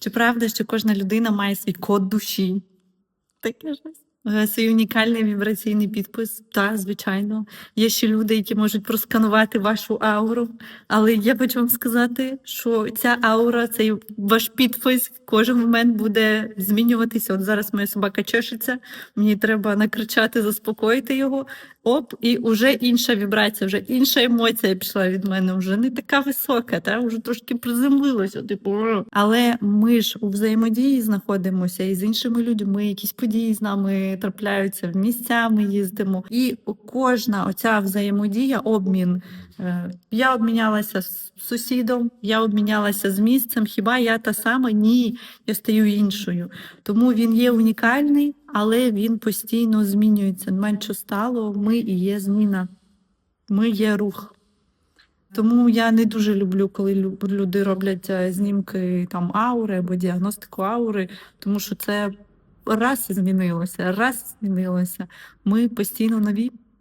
Чи правда, що кожна людина має свій код душі? Таке ж. Е, Свій унікальний вібраційний підпис. Так, звичайно. Є ще люди, які можуть просканувати вашу ауру. Але я хочу вам сказати, що ця аура, цей ваш підпис в кожен момент буде змінюватися. От зараз моя собака чешеться, мені треба накричати, заспокоїти його. Оп, і вже інша вібрація, вже інша емоція пішла від мене, вже не така висока, та вже трошки приземлилося. Типу, але ми ж у взаємодії знаходимося і з іншими людьми, якісь події з нами трапляються в місця. Ми їздимо, і кожна оця взаємодія, обмін. е, Я обмінялася з сусідом, я обмінялася з місцем. Хіба я та сама? Ні, я стаю іншою. Тому він є унікальний, але він постійно змінюється. Менше стало, ми і є зміна. Ми є рух. Тому я не дуже люблю, коли люди роблять е, знімки там аури або діагностику аури, тому що це раз змінилося, раз змінилося. Ми постійно нові.